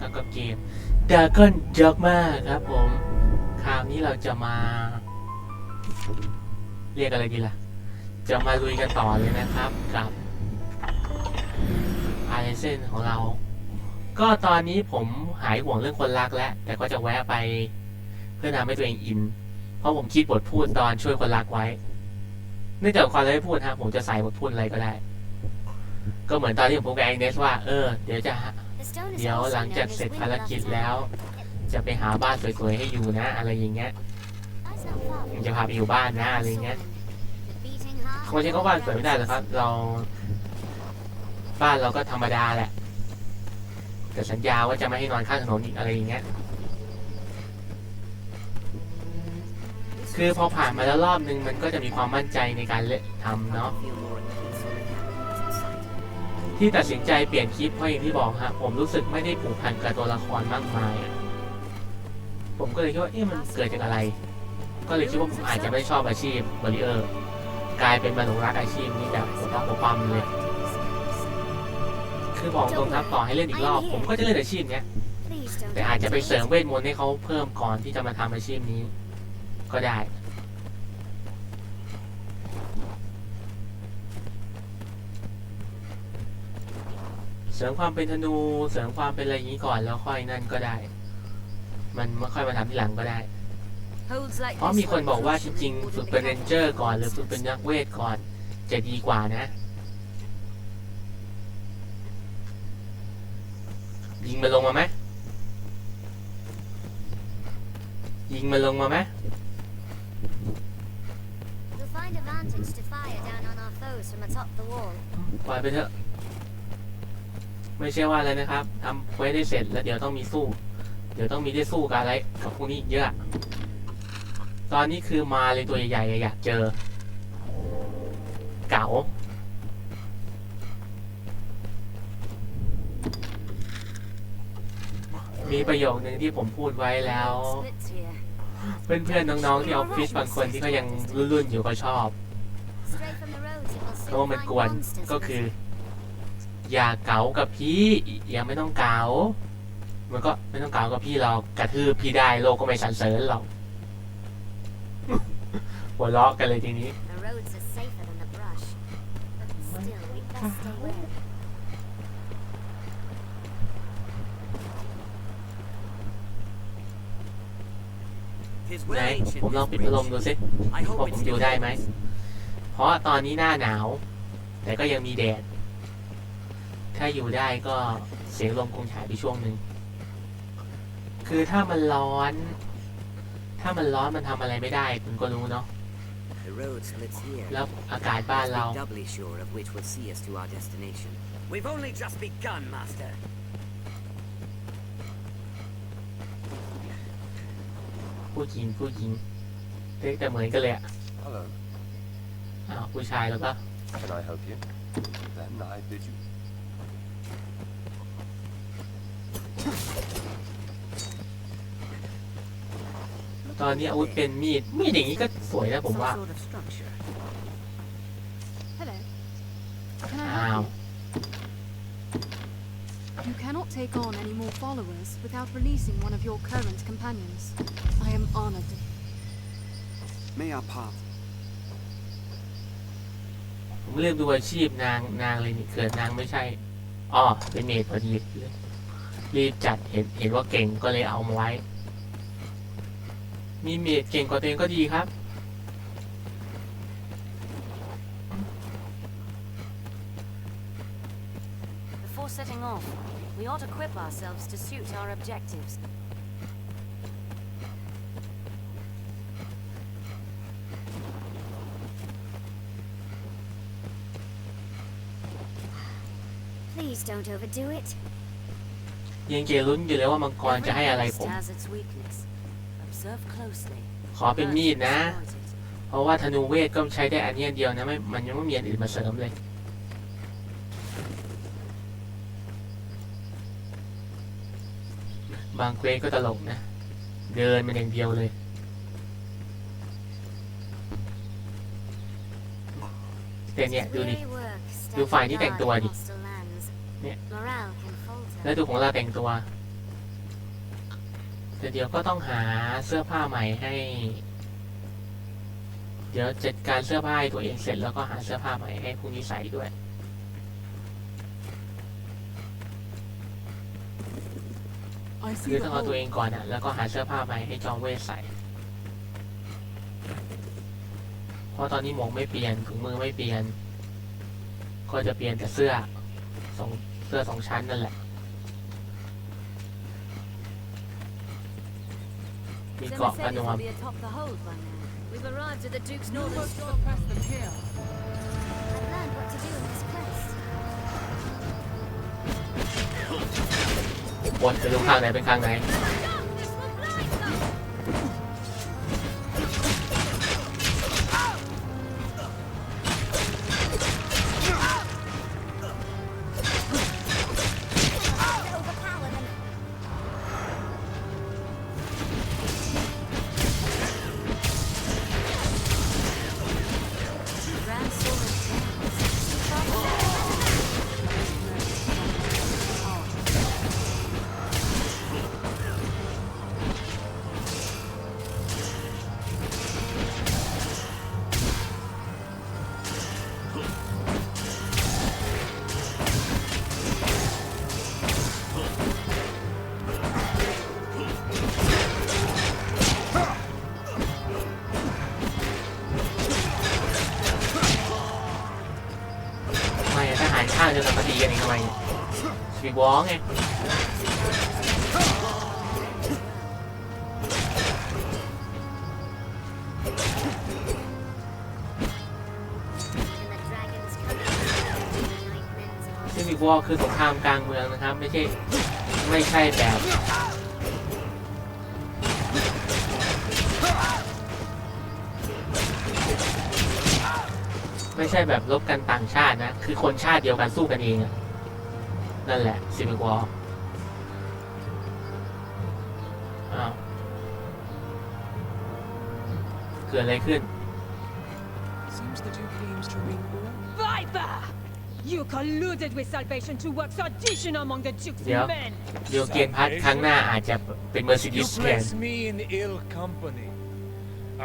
ครับกับเกม Dragon Dogma ครับผม คราวนี้เราจะมา เรียกอะไรดีล่ะ จะมาลุยกันต่อเลยนะครับกับอาร์เซนของเรา ก็ตอนนี้ผมหายห่วงเรื่องคนรักแล้ว แต่ก็จะแวะไปเพื่อทำให้ตัวเองอิน เพราะผมคิดบทพูดตอนช่วยคนรักไว้ เนื่องจากความไม่พูดฮะผมจะใส่บทพูดอะไรก็ได้ ก็เหมือนตอนที่ผมพูดกับแองเนสว่า เออ เดี๋ยวจะ เดี๋ยวหลังจากเสร็จภารกิจแล้ว จะไปหาบ้านสวยๆให้อยู่นะ อะไรอย่างเงี้ยจะพาไปอยู่บ้านนะอะไรเงี้ยคนที่เขาบ้านสวยไม่ได้หรอกครับ เรา บ้านเราก็ธรรมดาแหละแต่สัญญาว่าจะไม่ให้นอนข้างถนนอีกอะไรอย่างเงี้ย คือพอผ่านมาแล้วรอบนึงมันก็จะมีความมั่นใจในการเล่นทำเนาะ ที่ตัดสินใจเปลี่ยนคลิปเพราะอย่างที่บอกฮะผมรู้สึกไม่ได้ผูกพันกับตัวละครมากมายอะผมก็เลยคิดว่าเอ๊ะมันเกิดจากอะไร ก็เลยคิดว่าผมอาจจะไม่ชอบอาชีพบริเออร์กลายเป็นมาหลงรักอาชีพนี้แบบผมต้องผมปั๊มเลย คือบอกตรงครับต่อให้เล่นอีกรอบ ผมก็จะเล่นอาชีพเนี้ยแต่อาจจะไปเสริมเวทมนต์ให้เขาเพิ่มก่อนที่จะมาทำอาชีพนี้ ก็ได้ ริมความเป็นธนูเสริมความเป็นอะไรอย่างนี้ก่อนแล้วค่อยนั่นก็ได้ มันไม่ค่อยมาทำทีหลังก็ได้ เพราะมีคนบอกว่าจริงๆฝึกเป็นเรนเจอร์ก่อนหรือฝึกเป็นนักเวทก่อนจะดีกว่านะยิงมันลงมาไหมยิงมันลงมาไหม You'll find advantage to fire down on our foes from atop the wall. ปล่อยไปเถอะ ไม่ใช่ว่าอะไรนะครับทำไว้ได้เสร็จแล้วเดี๋ยวต้องมีสู้ เดี๋ยวต้องมีได้สู้กับอะไรกับพวกนี้อีกเยอะ ตอนนี้คือมาเลยตัวใหญ่ๆอยากเจอ เก๋ามีประโยคนึงที่ผมพูดไว้แล้ว เพื่อนๆน้องๆที่ออฟฟิศบางคนที่เขายังรุ่นๆอยู่ก็ชอบเพราะว่ามันกวนก็คือ อย่าเก๋ากับพี่อย่าไม่ต้องเก๋ามันก็ไม่ต้องเก๋ากับพี่เรากระทืบพี่ได้โลกก็ไม่สรรเสริญหรอกหัวเราะกันเลยทีนี้ The roads are safer than the brush. But still, we'd best stay wary. ไหนผมลองปิดพัดลมดูสิว่าผมอยู่ได้ไหม เพราะตอนนี้หน้าหนาว แต่ก็ยังมีแดด ถ้าอยู่ได้ก็เสียงลมคงหายไปช่วงหนึ่ง คือถ้ามันร้อน ถ้ามันร้อนมันทำอะไรไม่ได้คุณก็รู้เนาะ The road splits here. แล้วอากาศบ้านเรา Be doubly sure of which will see us to our destination. We've only just begun, Master. ผู้หญิงผู้หญิงเรียกแต่เหมือนกันเลยอะ Hello, อ้าวผู้ชายแล้วก็ can I help you? Then I bid you ตอนนี้อาวุธเป็นมีด มีดอย่างนี้ก็สวยนะผมว่า Some sort of structure. Hello. Can I อ้าว help you? You cannot take on any more followers without releasing one of your current companions. I am honored. May our path ผมเลือกดูอาชีพนางนางเลยนี่เกิดนางไม่ใช่ อ๋อ เป็นเมดพอดี รีบจัดเห็นเห็นว่าเก่งก็เลยเอามาไว้ มีเมดเก่งกว่าตัวเองก็ดีครับ Before setting off, we ought equip ourselves to suit our objectives. ยังเกลุ้นอยู่เลยว่ามังกรจะให้อะไรผม ขอเป็นมีดนะ เพราะว่าธนูเวทก็ใช้ได้อันนี้เดียวนะไม่มันยังไม่มีอันอื่นมาเสริมเลยบางเควก็ตลกนะ เดินมันอย่างเดียวเลย แต่เนี่ย ดูดิ ดูฝ่ายที่แต่งตัวดิ เนี่ย แล้วดูของเราแต่งตัวแต่เดี๋ยวก็ต้องหาเสื้อผ้าใหม่ให้ เดี๋ยวจัดการเสื้อผ้าตัวเองเสร็จแล้วก็หาเสื้อผ้าใหม่ให้พรุ่งนี้ใส่ด้วยคือต้องเอาตัวเองก่อนอะ แล้วก็หาเสื้อผ้าใหม่ให้จอมเวทใส่ เพราะตอนนี้หมวกไม่เปลี่ยนถุงมือไม่เปลี่ยน ก็จะเปลี่ยนแต่เสื้อสองเสื้อสองชั้นนั่นแหละ มี The เกราะกัน Mercedes นวม will be atop the hold by now. We've arrived at the Duke's northern I've stronghold. learned what to do in this place. บนจะดูข้างไหนเป็นข้างไหน วอลไง And the dragons come like men's ซึ่งสปีวอคือสงครามกลางเมืองนะครับ ไม่ใช่ไม่ใช่แบบไม่ใช่แบบลบกันต่างชาตินะ คือคนชาติเดียวกันสู้กันเองอะ นั่นแหละซิมิวอลอ้าว เกิดอะไรขึ้น Seems the Duke aims to win more. Viper! You colluded with Salvation to work sedition among the Duke's Yeah. men! เดี๋ยวเกณฑ์พัดครั้งหน้าอาจจะเป็นเมอร์ซิดิ You สแทน place me in ill company.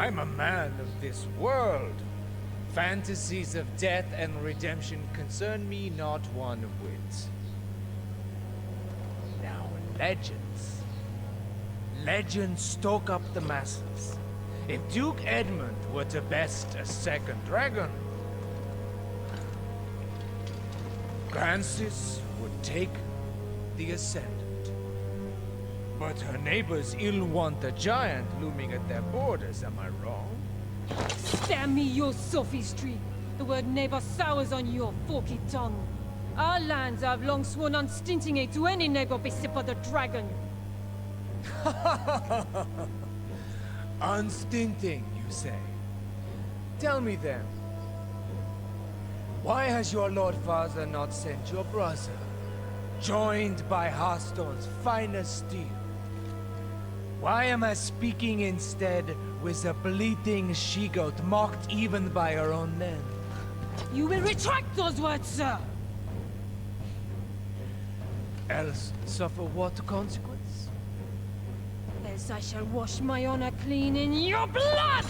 I'm a man of this world. Fantasies of death and redemption concern me not one whit. Legends. Legends stoke up the masses. If Duke Edmund were to best a second dragon, Francis would take the ascendant. But her neighbors ill want the giant looming at their borders, am I wrong? Damn me, your sophistry! The word neighbor sours on your forky tongue. Our lands have long sworn unstinting aid to any neighbor by the dragon. Unstinting, you say? Tell me then, why has your Lord Father not sent your brother, joined by Hearthstone's finest steel? Why am I speaking instead with a bleating she-goat mocked even by her own men? You will retract those words, sir! Else suffer what consequence? Else I shall wash my honor clean in your blood!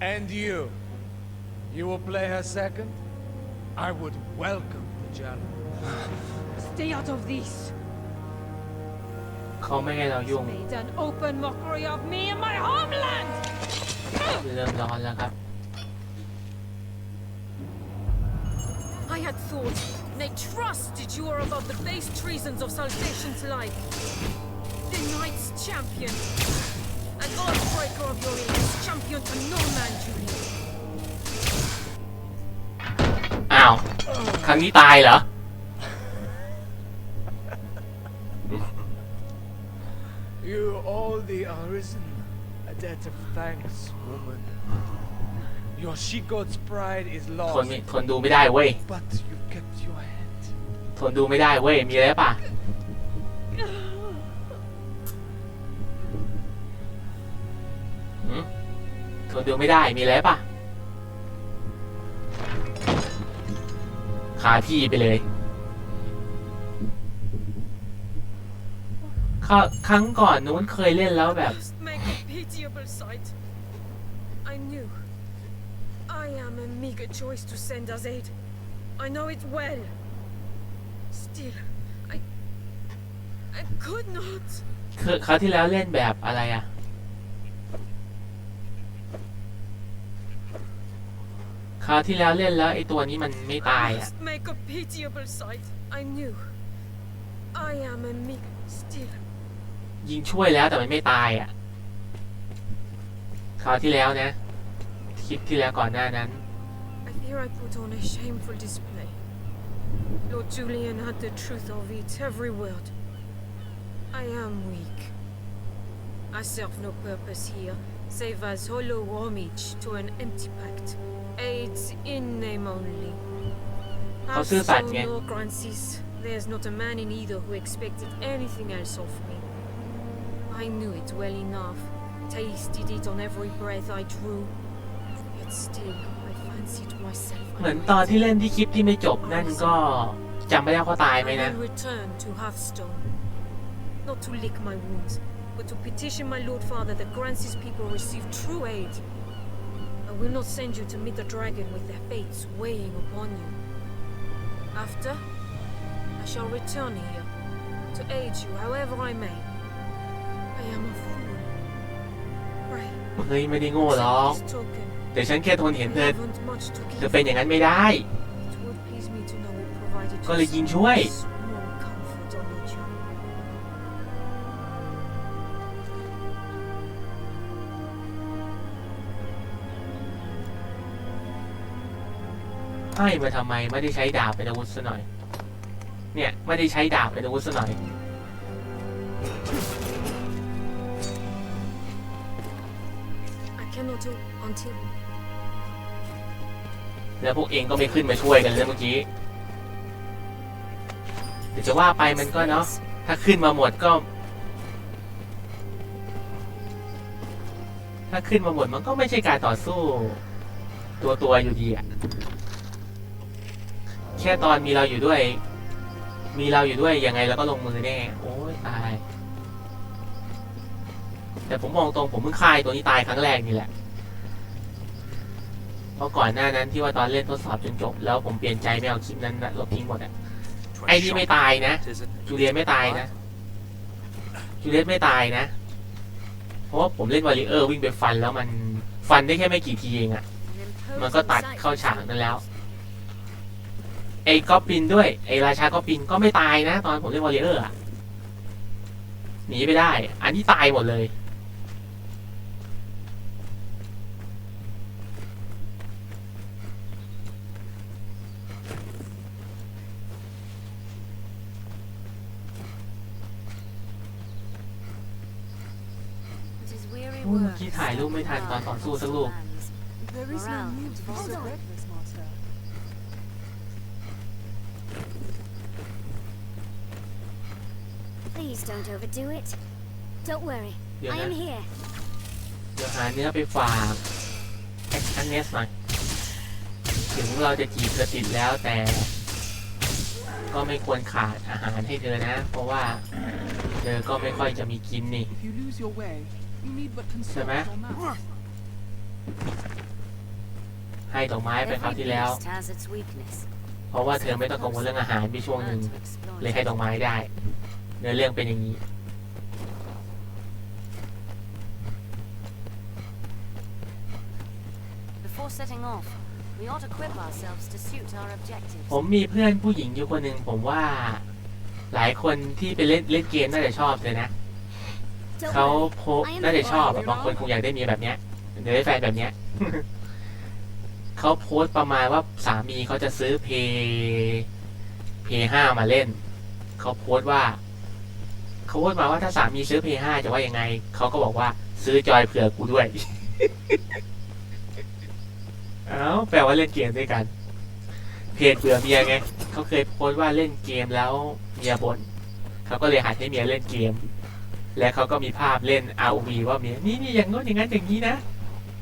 And you? You will play her second? I would welcome the challenge. Stay out of this! เขาไม่ให้เรายุ่ง Made an open mockery of me and my homeland! เริ่มร้อนแล้วครับ I had thought, nay trusted you were above the base treasons of Salvation's life. The Knight's champion. An oathbreaker of your age, champion to no man duty. อ้าว ครั้งนี้ตายเหรอ You owe the arisen a debt of thanks, woman. Your she-goat's pride is ทน lost, ไม่ทนดูไม่ได้เว้ย but you kept your head. ทนดูไม่ได้เว้ย มีอะไรป่ะ ทนดูไม่ได้ มีอะไรป่ะคาที่ไปเลย ครั้งก่อนนู้นเคยเล่นแล้วแบบ I am a meager choice to send as aid. I know it well. Still, I. I could not. คือคราวที่แล้วเล่นแบบอะไรอะคราวที่แล้วเล่นแล้วไอ้ตัวนี้มันไม่ตาย I อะ must make a pitiable sight. I knew. I am a meager. Still, ยิงช่วยแล้วแต่มันไม่ตายอะคราวที่แล้วนะ คลิปที่แล้วก่อนหน้านั้น Here I put on a shameful display. Lord Julian had the truth of it, every word. I am weak. I serve no purpose here, save as hollow homage to an empty pact. Aids in name only. As Francis. there's not a man in either who expected anything else of me. I knew it well enough, tasted it on every breath I drew, yet still เหมือนตอนที่เล่นที่คลิปที่ไม่จบนั่นก็จำไม่ได้ว่าตายไหม I นะ will return to Hearthstone. Not to lick my wounds, but to petition my Lord Father that Grancy's people receive true aid. I will not send you to meet the dragon with their fates weighing upon you. After, I shall return here to aid you however I may. I am a fool. Pray, เฮ้ยไม่ได้โง่หรอก accept this token. แต่ฉันแค่ทนเห็น I เธอ haven't much to เธอ give. เป็นอย่างนั้นไม่ได้ It would please me to know it provided ก็เลยยิงช่วย small comfort on your journey. ให้มาทำไมไม่ได้ใช้ดาบเป็นอาวุธซะหน่อย เนี่ย ไม่ได้ใช้ดาบเป็นอาวุธซะหน่อย แล้วพวกเองก็ไม่ขึ้นมาช่วยกันเลยเมื่อกี้เดี๋ยวจะว่าไปมันก็เนาะถ้าขึ้นมาหมดก็ ถ้าขึ้นมาหมดมันก็ไม่ใช่การต่อสู้ ตัวตัวอยู่ดีอะแค่ตอนมีเราอยู่ด้วย มีเราอยู่ด้วยยังไงเราก็ลงมือแน่โอ้ยตาย แต่ผมมองตรงผมเพิ่งฆ่าไอ้ตัวนี้ตายครั้งแรกนี่แหละ เพราะก่อนหน้านั้นที่ว่าตอนเล่นทดสอบจนจบ แล้วผมเปลี่ยนใจไม่เอาคลิปนั้นนะลบทิ้งหมดอะไอ้นี่ไม่ตายนะจูเลียนไม่ตายนะจูเลียนไม่ตายนะ เพราะว่าผมเล่นวอลเลเยอร์วิ่งไปฟันแล้วมันฟันได้แค่ไม่กี่ทีเองอะ An มันก็ imposing ตัด sight เข้า for ฉาก some นั้นแล้ว folks. ไอ้ก็ปินด้วยไอ้ราชาก็ปินก็ไม่ตายนะ ตอนผมเล่นวอลเลเยอร์อะหนีไปได้ อันนี้ตายหมดเลย It is weary โอ้ยเมื่อ work กี้ถ่ายรูปไม่ทันตอนต่อสู้สักลูก lands. There is no Morale need to be and so volume. reckless, Master. Please don't overdo it. Don't worry. เดี๋ยว I นะ am here. เดี๋ยวหาเนื้อไปฝากแอคชั่นเนสหน่อยถึงเราจะจีบเธอติดแล้วแต่ ก็ไม่ควรขาดอาหารให้เธอนะ เพราะว่าเธอก็ไม่ค่อยจะมีกินนี่ If you lose your way, you need but consult Sama. your master. ให้ดอกไม้ไปคราว Every ที่แล้ว beast has its weakness. เพราะว่าเธอไม่ต้องกังวลเรื่องอาหารไปช่วงหนึ่ง Learn to exploit เลยให้ดอกไม้ได้เนื้อเรื่องเป็นอย่างนี้ Before setting off, we ought equip ourselves to suit our objectives. ผมมีเพื่อนผู้หญิงอยู่คนหนึ่งผมว่าหลายคนที่ไปเล่นเล่นเกมน่าจะชอบเลยนะ Don't เขา worry. โพสน่าจะชอบอะบางคนคงอยากได้เมียแบบเนี้ยหรือได้แฟนแบบเนี้ย เขาโพสต์ประมาณว่าสามีเขาจะซื้อเพย์เพย์ห้ามาเล่น เขาโพสต์ว่า เขาโพสต์มาว่าถ้าสามีซื้อเพย์ห้าจะว่ายังไง เขาก็บอกว่าซื้อจอยเผื่อกูด้วย เอ้าแปลว่าเล่นเกมด้วยกัน เพจเผื่อเมียไง เขาเคยโพสต์ว่าเล่นเกมแล้วเมียบ่นเขาก็เลยหัดให้เมียเล่นเกม และเขาก็มีภาพเล่น ROV ว่าเมียนี่นี่อย่างโน้นอย่างนั้นอย่างนี้นะ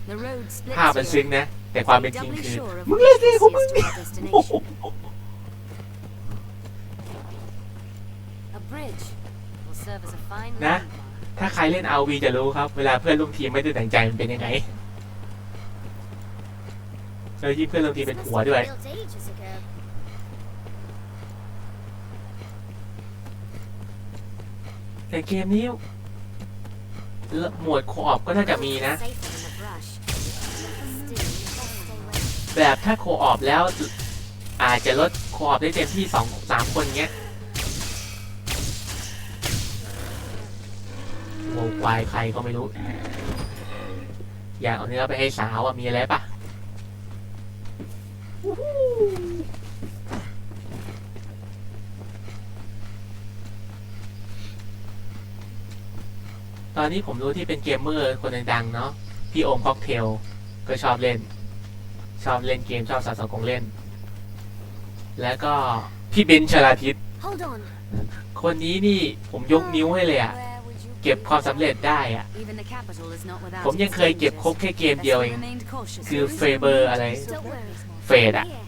The road splits ภาพมันซึ้ง here. นะ แต่ความเป็นจริง Doubly คือ sure of มึง which เล่นเอง will ของ see มึง us to เนี่ย our โอ้โห destination. A bridge will serve as a Fine Nah. landmark. ถ้าใครเล่น RV จะรู้ครับ เวลาเพื่อนร่วมทีมไม่ได้แต่งใจมันเป็นยังไงแล้วยิ่งเพื่อนร่วมทีม This เป็น must หัว have ด้วย แต่เกมนี้หมวดโคออปก็น่าจะมีนะ แบบถ้าโคออปแล้ว อาจจะลดโคออปได้เต็มที่สองสามคนเงี้ยโวควายใครก็ไม่รู้ อยากเอาเนื้อไปให้สาวอะมีอะไรปะ อนนี้ผมรู้ที่เป็นเกมเมอร์คนดังๆเนาะพี่โอมค็อกเทลก็ชอบเล่น ชอบเล่นเกมชอบสะสมของเล่น แล้วก็พี่เบนชลาทิศ Hold on. คนนี้นี่ผมยกนิ้วให้เลยอะ Where would you เก็บ be? ความสำเร็จได้อะ Even the capital is not without ผมยัง its เคยเก็บ dangers. ครบแค่เกมเดียวเอง Best remained cautious. คือเฟเบอร์อะไร Don't worry. เฟดอะ Here.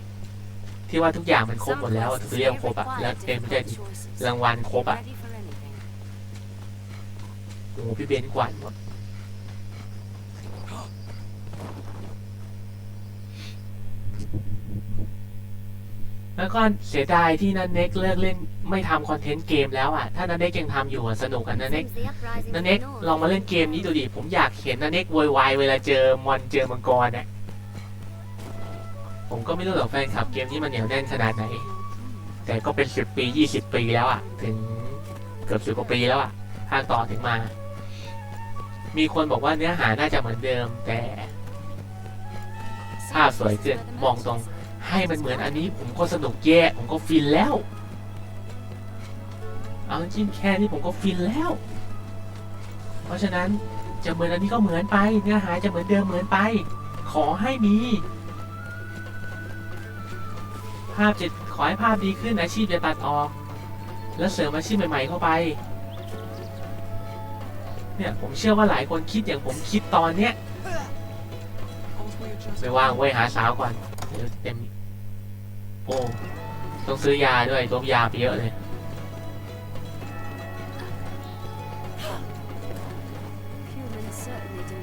ที่ว่าทุกอย่างมันครบ Some หมดแล้ว places คือเรียก may ครบอะ require แล้วเต็มไม่ได้ difficult choices. รางวัลครบ Be อะ ready for anything. โอ้พี่เบนกวาดหมดแล้วก็เสียดายที่นันเน็กเลิกเล่นไม่ทำคอนเทนต์เกมแล้วอะ ถ้านันเน็กยังทำอยู่อะสนุกอะนันเน็กนันเน็กลองมาเล่นเกมนี้ดูดิ ผมอยากเห็นนันเน็กโวยวายเวลาเจอมอนเจอมังกรเนี่ยผมก็ไม่รู้หรอกแฟนคลับเกมนี้มันเหนียวแน่นขนาดไหน แต่ก็เป็นสิบปียี่สิบปีแล้วอะ ถึงเกือบสิบกว่าปีแล้วอะภาคต่อถึงมา มีคนบอกว่าเนื้อหาน่าจะเหมือนเดิมแต่ภาพสวยขึ้นมองตรงให้มันเหมือนอันนี้ผมก็สนุกแย่ผมก็ฟินแล้ว เอาจริงแค่นี้ผมก็ฟินแล้ว เพราะฉะนั้นจะเหมือนอันนี้ก็เหมือนไปเนื้อหาจะเหมือนเดิมเหมือนไป ขอให้มี ภาพจะขอให้ภาพดีขึ้นอาชีพจะตัดออก แล้วเสริมอาชีพใหม่ ๆ เข้าไป เนี่ยผมเชื่อว่าหลายคนคิดอย่างผมคิดตอนเนี้ย All's way adjusted. ไปว่างไว้หาสาวก่อนเดี๋ยวเต็ม โอ้ต้องซื้อยาด้วยลบยาไปเยอะเลย Humans certainly do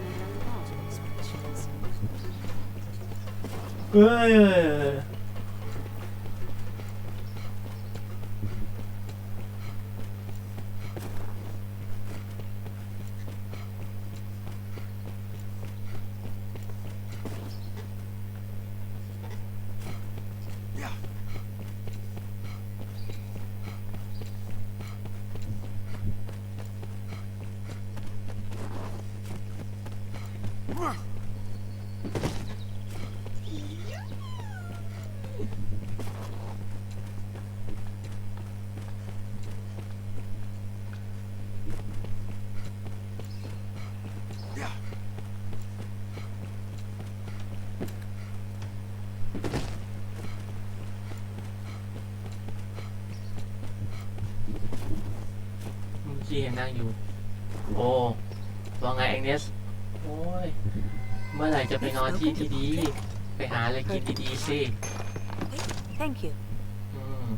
เมื่อกี้เห็นนั่งอยู่ นอนที่ที่ดีไปหาอะไรกินดีๆสิ Thank you. อืม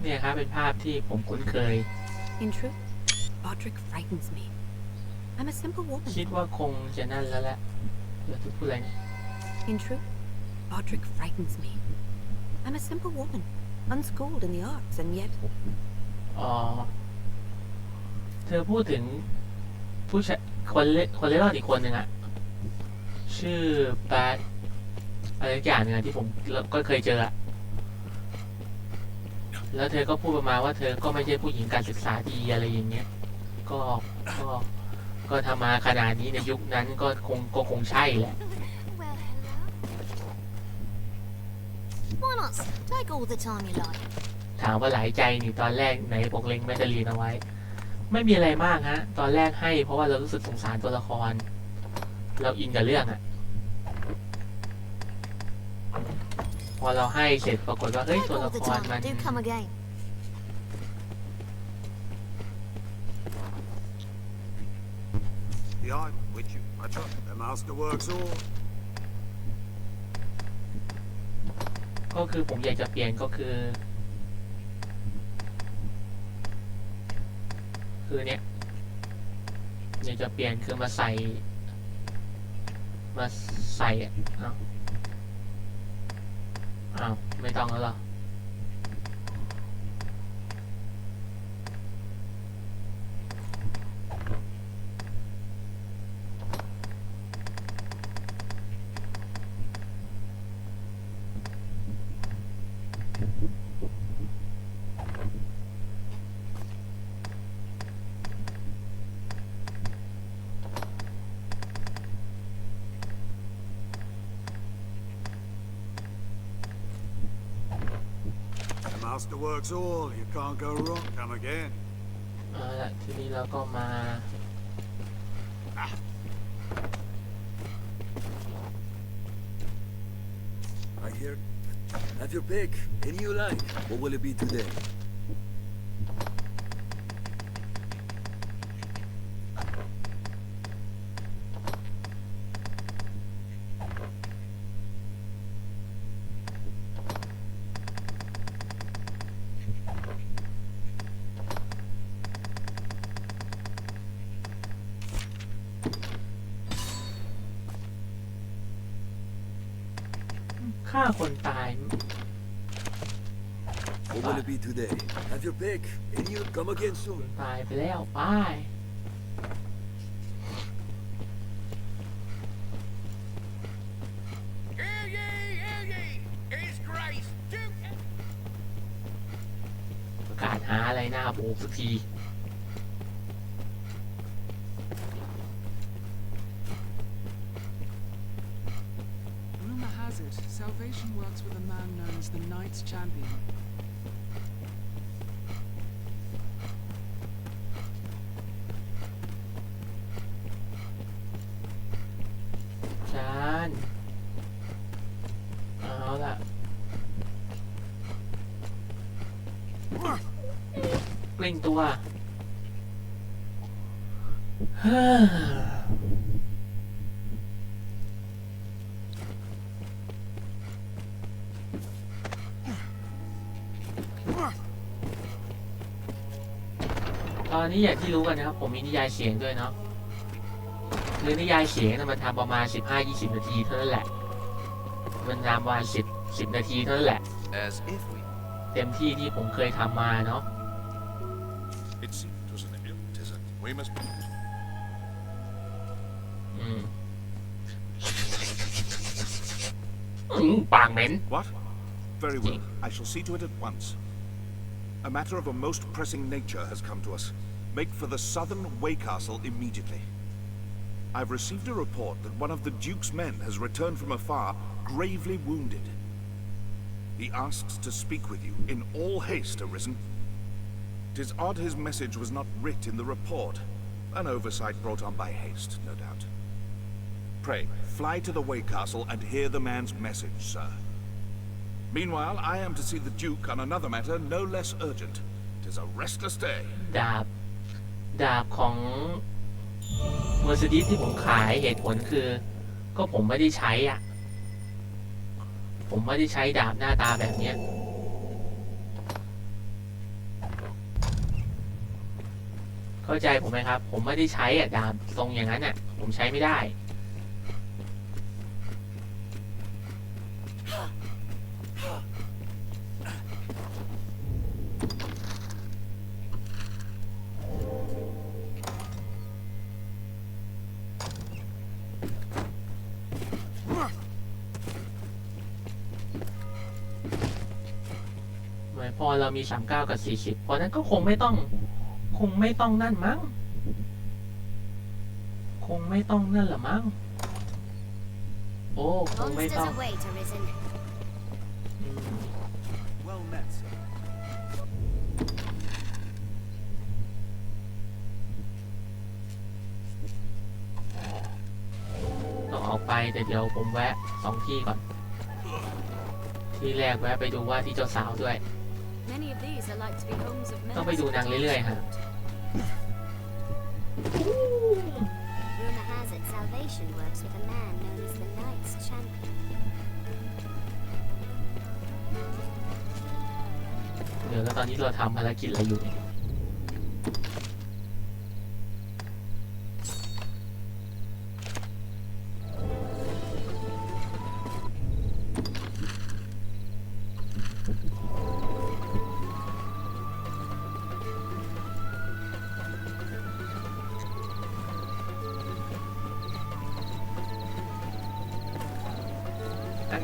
เนี่ยครับเป็นภาพที่ผมคุ้นเคย In truth, Bodrick frightens me. I'm a simple woman. คิดว่าคงจะนั่นแล้วแหละเดี๋ยวจะพูดอะไรนะ In truth, Bodrick frightens me. I'm a simple woman, unschooled in the arts, and yet อ๋อ เธอพูดถึงผู้ชายคนเล่คนเล่ร่อนอีกคนหนึ่งอะชื่อแบดอะไรสักอย่างหนึงอะที่ผมก็เคยเจออะแล้วเธอก็พูดประมาณว่าเธอก็ไม่ใช่ผู้หญิงการศึกษาดีอะไรอย่างเงี้ย ก็ก็ก็ทำมาขนาดนี้ในยุคนั้นก็คงก็คงใช่แหละ Well, hello. Why not? Take all the time you like. ถามว่าหลายใจนี่ตอนแรกไหนบอกเล็งแมกกาลีนเอาไว้ ไม่มีอะไรมากฮะ ตอนแรกให้ เพราะว่าเรารู้สึกสงสารตัวละคร เราอินกับเรื่องอะพอเราให้เสร็จปรากฏว่าเฮ้ย Take ตัว all ละ the คร time. มัน Do come again. The eye which you utter, the master works all. ก็คือผมอยากจะเปลี่ยนก็คือ คือเนี้ยอยากจะเปลี่ยนคือมาใส่ มาใส่อะอ้าวอ้าวไม่ต้องแล้วหรอ The master works all. You can't go wrong. Come again. เอาละทีนี้เราก็มา I hear. Have your pick. Any you like. What will it be today? Come again soon. ตายไปแล้วไปประกาศหาอะไรหน้าโบกสักที Rumor has it, Salvation works with a man known as the Knights Champion. จานเอาละ กลิ้งตัวเฮ้อตอนนี้อย่างที่รู้กันนะครับ ผมมีนิยายเสียงด้วยเนาะคือนิยายเสียงนะมันทำประมาณ 15-20 นาทีเท่านั้นแหละ มันทำประมาณ10 10 นาทีเท่านั้นแหละ As if we. เต็มที่ที่ผมเคยทำมาเนาะ We must. Mm. What? Very well. I shall see to it at once. A matter of a most pressing nature has come to us. Make for the southern Waycastle immediately. I've received a report that one of the Duke's men has returned from afar, gravely wounded. He asks to speak with you in all haste, Arisen. Tis odd his message was not writ in the report. An oversight brought on by haste, no doubt. Pray, fly to the Way Castle and hear the man's message, sir. Meanwhile, I am to see the Duke on another matter no less urgent. Tis a restless day. ดาบ ดาบของเมอร์เซเดสที่ผมขายเหตุผลคือ ก็ผมไม่ได้ใช้อะ ผมไม่ได้ใช้ดาบหน้าตาแบบเนี้ย เข้าใจผมไหมครับ ผมไม่ได้ใช้อะดาบทรงอย่างนั้นอะ ผมใช้ไม่ได้หมายพอเรามีสามเก้ากับสี่สิบเพราะนั้นก็คงไม่ต้อง คงไม่ต้องนั่นมั้ง คงไม่ต้องนั่นละมั้ง โอ้ คงไม่ Monsters ต้อง await, Arisen. อืม Well met, sir. ต้องออกไปแต่เดี๋ยวผมแวะสองที่ก่อน ที่แรกแวะไปดูว่าที่เจ้าสาวด้วย Many of these are like to be homes of ต้องไปดูนางเรื่อยๆฮะ Rumor has it Salvation works with a man known as the Knights Champion. เดี๋ยวแล้วตอนนี้เราทำภารกิจอะไรอยู่เนี่ย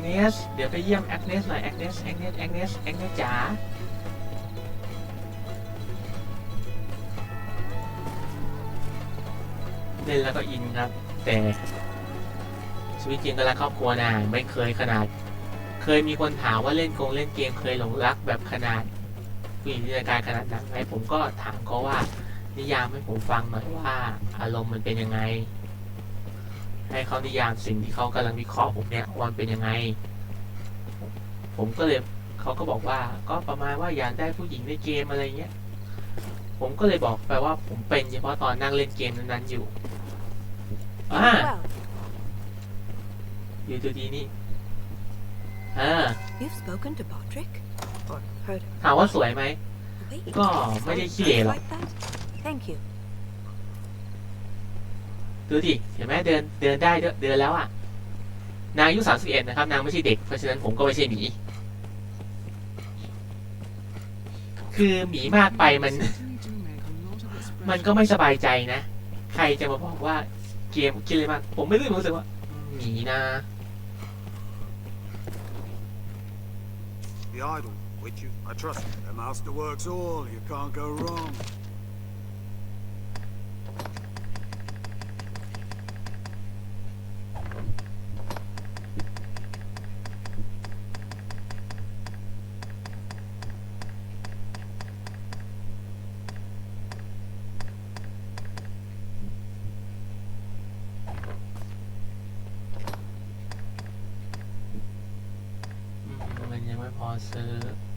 เนส เดี๋ยวไปเยี่ยมแอกเนสหน่อยแอกเนสแอกเนสแอกเนสแอกเนสจ๋าเล่นแล้วก็อินครับ แต่ชีวิตจริงก็รักครอบครัวนะไม่เคยขนาด เคยมีคนถามว่าเล่นกงเล่นเกมเคยหลงรักแบบขนาดผู้หญิงที่การขนาดนั้นไหมผมก็ถามเขาว่า นิยามให้ผมฟังหน่อยว่า อารมณ์มันเป็นยังไง ให้เขานิยามสิ่งที่เขากำลังวิเคราะห์ผมเนี่ยว่ามันเป็นยังไง ผมก็เลยเขาก็บอกว่า ก็ประมาณว่าอยากได้ผู้หญิงในเกมอะไรเงี้ย ผมก็เลยบอกไปว่าผมเป็นเฉพาะตอนนั่งเล่นเกมนั้นๆอยู่อ่า Well, อยู่ตัวดีนี่อ่า you've spoken to Patrick? Or heard ถามว่าสวยไหม Wait, ก็ไม่ได้ขี้เหร่หรอก like that? Thank you. ดูดิเห็นไหมเดินเดินได้เดินแล้วอะนางอายุสามสิบเอ็ดนะครับ นางไม่ใช่เด็กเพราะฉะนั้นผมก็ไม่ใช่หมี คือหมีมากไปมัน มันก็ไม่สบายใจนะ ใครจะมาบอกว่าเกมคิดเลยมากผมไม่รู้รู้สึกว่าหมีนะ The idol, which you, I trust. The master works all. You can't go wrong. อืมมัน ยังไ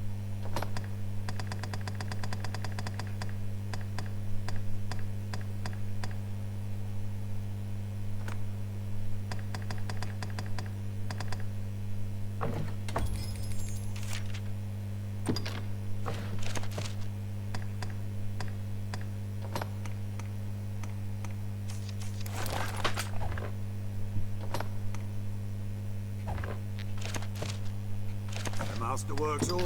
The works all.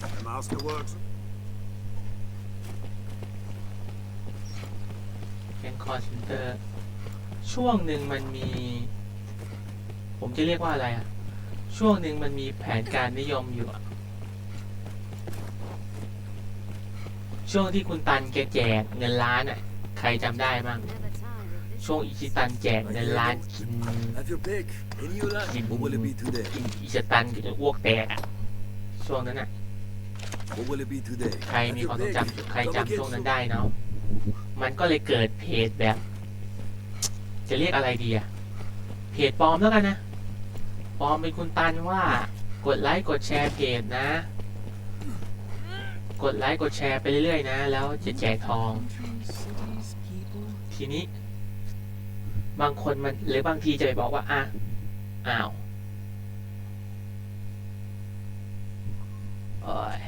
The master works. เป็นคอร์เซนเตอร์ ช่วงหนึ่งมันมี ผมจะเรียกว่าอะไรอะช่วงหนึ่งมันมีแผนการนิยมอยู่อะช่วงที่คุณตันแกแจกเงินล้านอะใครจำได้บ้าง Never. ช่วงอิชิตันแจกเงินล้านกิน Have your pick. Any you like. Give What will it be today? กินอิชิตันจนอ้วกแตกอะช่วงนั้นอะ What will it be today? ใคร Have มี your ความทรง pick. จำใคร Come จำ again ช่วงนั้น soon. ได้เนาะ มันก็เลยเกิดเพจแบบ จะเรียกอะไรดีอะเพจปลอมแล้วกันนะ ปลอมเป็นคุณตันว่า กดไลค์กดแชร์เพจนะ กดไลค์กดแชร์ไปเรื่อยๆนะ แล้วจะแจกทอง Countries, cities, people. ทีนี้ บางคนมันหรือบางทีจะไปบอกว่าอะอ้าวโอ้ย